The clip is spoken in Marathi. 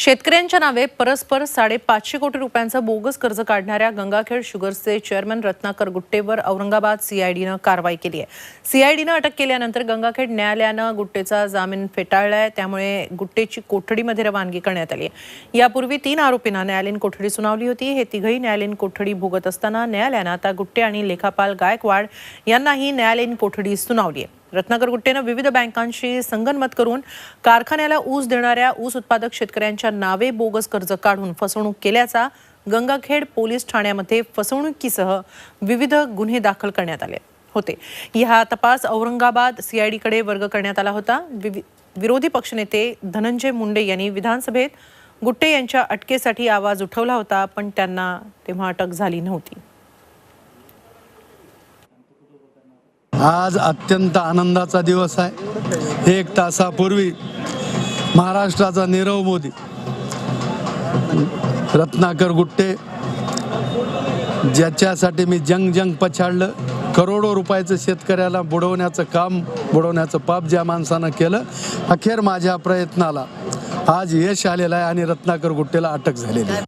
शेतकऱ्यांच्या नावे परस्पर साडेपाचशे कोटी रुपयांचं बोगस कर्ज काढणाऱ्या गंगाखेड शुगर्सचे चेअरमन रत्नाकर गुट्टेवर औरंगाबाद सीआयडीनं कारवाई केली आहे. सीआयडीनं अटक केल्यानंतर गंगाखेड न्यायालयानं गुट्टेचा जामीन फेटाळलाय. त्यामुळे गुट्टेची कोठडीमध्ये रवानगी करण्यात आली आहे. यापूर्वी तीन आरोपींना न्यायालयीन कोठडी सुनावली होती. हे तिघही न्यायालयीन कोठडी भोगत असताना न्यायालयानं आता गुट्टे आणि लेखापाल गायकवाड यांनाही न्यायालयीन कोठडी सुनावली आहे. रत्नाकर गुट्टेनं विविध बँकांशी संगनमत करून कारखान्याला ऊस देणाऱ्या ऊस उत्पादक शेतकऱ्यांच्या नावे बोगस कर्ज काढून फसवणूक केल्याचा गंगाखेड पोलीस ठाण्यामध्ये फसवणुकीसह विविध गुन्हे दाखल करण्यात आले होते. हा तपास औरंगाबाद सीआयडीकडे वर्ग करण्यात आला होता. विवि- विरोधी पक्षनेते धनंजय मुंडे यांनी विधानसभेत गुट्टे यांच्या अटकेसाठी आवाज उठवला होता पण त्यांना तेव्हा अटक झाली नव्हती. आज अत्यंत आनंदाचा दिवस आहे. एक तासापूर्वी महाराष्ट्राचा नीरव मोदी रत्नाकर गुट्टे ज्याच्यासाठी मी जंग जंग पछाडलं करोडो रुपयाचं शेतकऱ्याला बुडवण्याचं काम बुडवण्याचं पाप ज्या माणसानं केलं अखेर माझ्या प्रयत्नाला आज यश आलेलं आहे आणि रत्नाकर गुट्टेला अटक झालेली आहे.